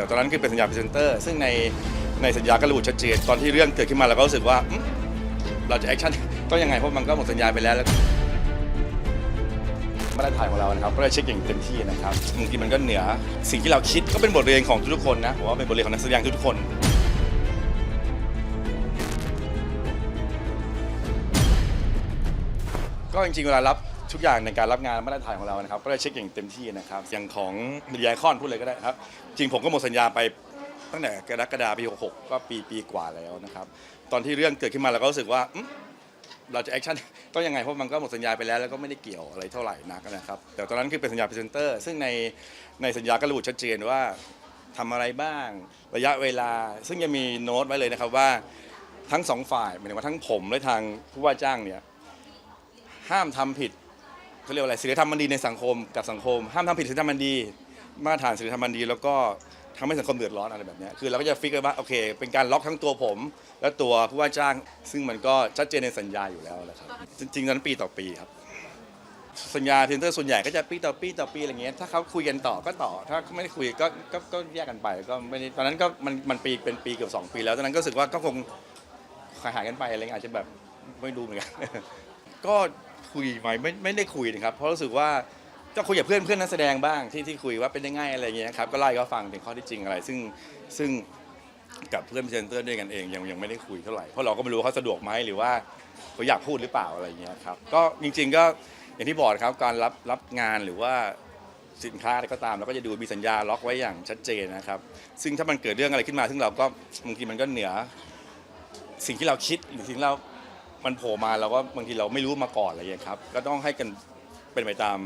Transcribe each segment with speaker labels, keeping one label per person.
Speaker 1: แต่ตอนนั้นคือเป็นสัญญาพรีเซนเตอร์ซึ่งในในสัญญาก็ระบุชัดเจนตอนที่เรื่องเกิดขึ้นมาเราก็รู้สึกว่าเราจะแอคชั่นต้องยังไงเพราะมันก็หมดสัญญาไปแล้วแล้วมาตรฐานของเรานะครับก็ได้เช็คอย่างเต็มที่นะครับบางทีมันก็เหนือสิ่งที่เราคิดก็เป็นบทเรียนของทุกๆคนนะผมว่าเป็นบทเรียนของนักแสดงทุกๆคนก็จริงๆเวลารับ ทุกอย่างในการรับงานมาตรฐานของเรานะครับก็ได้เช็คอย่างเต็มที่นะครับอย่างของมิเดียคอนพูดเลยก็ได้ครับ จริงผมก็หมดสัญญาไปตั้งแต่กรกฎาคมปี66ก็ปีปีกว่าแล้วนะครับ ตอนที่เรื่องเกิดขึ้นมาเราก็รู้สึกว่าอืมเราจะแอคชั่น ต้องยังไงเพราะมันก็หมดสัญญาไปแล้วแล้วก็ไม่ได้เกี่ยวอะไรเท่าไหร่นักนะครับ แต่ตอนนั้นคือเป็นสัญญาพรีเซนเตอร์ซึ่งในในสัญญาก็ระบุชัดเจนว่าทำอะไรบ้างระยะเวลา ซึ่งยังมีโน้ตไว้เลยนะครับว่าทั้งสองฝ่ายหมายถึงว่าทั้งผมและทางผู้ว่าจ้างเนี่ยห้ามทำผิด เขาเรียกว่าอะไรศีลธรรมมันดีในสังคมกับสังคม ห้ามทำผิดศีลธรรมมันดี มาตรฐานศีลธรรมมันดี แล้วก็ทำให้สังคมเดือดร้อนอะไรแบบเนี้ยคือเราก็จะฟิกไว้ว่าโอเค เป็นการล็อกทั้งตัวผม และตัวผู้ว่าจ้าง ซึ่งมันก็ชัดเจนในสัญญาอยู่แล้วนะครับจริงๆตอนนั้นปีต่อปีครับ สัญญาเทนเตอร์ส่วนใหญ่ก็จะปีต่อปีต่อปีอะไรเงี้ยถ้าเขาคุยกันต่อก็ต่อ ถ้าไม่ได้คุยก็ก็ก็แยกกันไปก็ไม่ได้ตอนนั้นก็มันมันปีเป็นปีเกือบสองปีแล้วตอนนั้นก็รู้สึกว่าก็คงหายหายกันไปอะไรเงี้ยอาจจะแบบไม่รู้เหมือนกัน ก็คุยไหมไม่ไม่ได้คุยนะครับ เพราะรู้สึกว่าก็คุยกับเพื่อนเพื่อนนักแสดงบ้างที่ที่คุยว่าเป็นยังไงอะไรเงี้ยครับก็ไล่เขาฟังถึงข้อที่จริงอะไร ซึ่งซึ่งกับเพื่อนเซนเตอร์ด้วยกันเองยังยังไม่ได้คุยเท่าไหร่เพราะเราก็ไม่รู้ว่าเขาสะดวกไหมหรือว่าเขาอยากพูดหรือเปล่าอะไรเงี้ยครับก็จริง ๆ ก็อย่างที่บอกครับการรับรับงานหรือว่าสินค้าอะไรก็ตามเราก็จะดูมีสัญญาล็อกไว้อย่างชัดเจนนะครับ ซึ่งถ้ามันเกิดเรื่องอะไรขึ้นมา ซึ่งเราก็บางทีมันก็เหนือ สิ่งที่เราคิดหรือสิ่งเรา มันโผล่มาเราก็บางทีเราไม่รู้มาก่อนอะไรอย่างเงี้ยครับ ก็ต้องให้กันเป็นไปตาม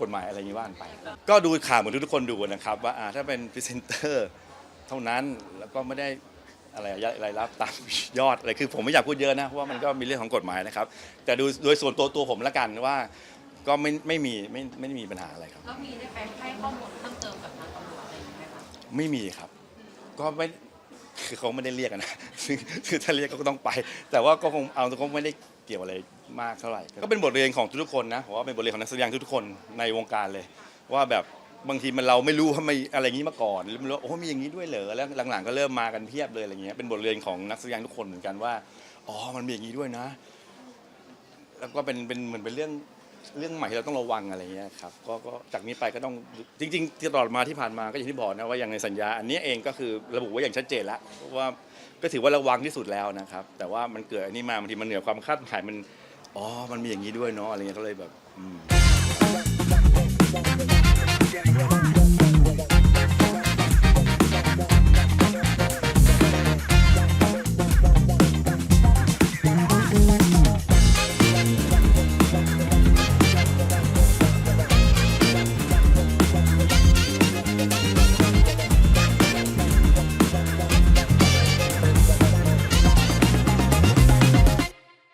Speaker 1: กฎหมายอะไรอย่างนี้ว่านไป ก็ดูข่าวเหมือนทุกๆคนดูนะครับ ว่าอ่าถ้าเป็นพรีเซนเตอร์เท่านั้นแล้วก็ไม่ได้อะไรรายรับตามยอดอะไรคือผมไม่อยากพูดเยอะนะเพราะว่ามันก็มีเรื่องของกฎหมายนะครับ แต่ดูโดยส่วนตัวตัวผมละกันว่า ก็ไม่ไม่มีไม่ไม่ได้มีปัญหาอะไรครับ
Speaker 2: แล้วมีได้ไปให้ข้อมูลเพิ่มเติมกับทางตำรวจอะไรอย่างเงี้ยไหมคะ
Speaker 1: ไม่มีครับ ก็ไม่ คือเขาไม่ได้เรียกอะนะซึ่งคือถ้าเรียกก็ต้องไป แต่ว่าก็คงเอาตรงๆไม่ได้เกี่ยวอะไรมากเท่าไหร่ ก็เป็นบทเรียนของทุกๆคนนะผมว่าเป็นบทเรียนของนักแสดงทุกๆคนในวงการเลย ว่าแบบบางทีมันเราไม่รู้ว่ามีอะไรอย่างนี้มาก่อนหรือไม่รู้ว่าโอ้มีอย่างนี้ด้วยเหรอแล้วหลังๆก็เริ่มมากันเพียบเลยอะไรเงี้ยเป็นบทเรียนของนักแสดงทุกคนเหมือนกันว่าอ๋อมันมีอย่างนี้ด้วยนะ แล้วก็เป็นเป็นเหมือนเป็นเรื่อง เรื่องใหม่ที่เราต้องระวังอะไรเงี้ยครับก็ก็จากนี้ไปก็ต้องจริงๆที่ตลอดมาที่ผ่านมาก็อย่างที่บอกนะว่าอย่างในสัญญา อันนี้เองก็คือระบุไว้อย่างชัดเจนแล้วว่าก็ถือว่าระวังที่สุดแล้วนะครับ แต่ว่ามันเกิดอันนี้มาบางทีมันเหนือความคาดหมายมันอ๋อมันมีอย่างนี้ด้วยเนาะอะไรเงี้ยก็เลยแบบอืม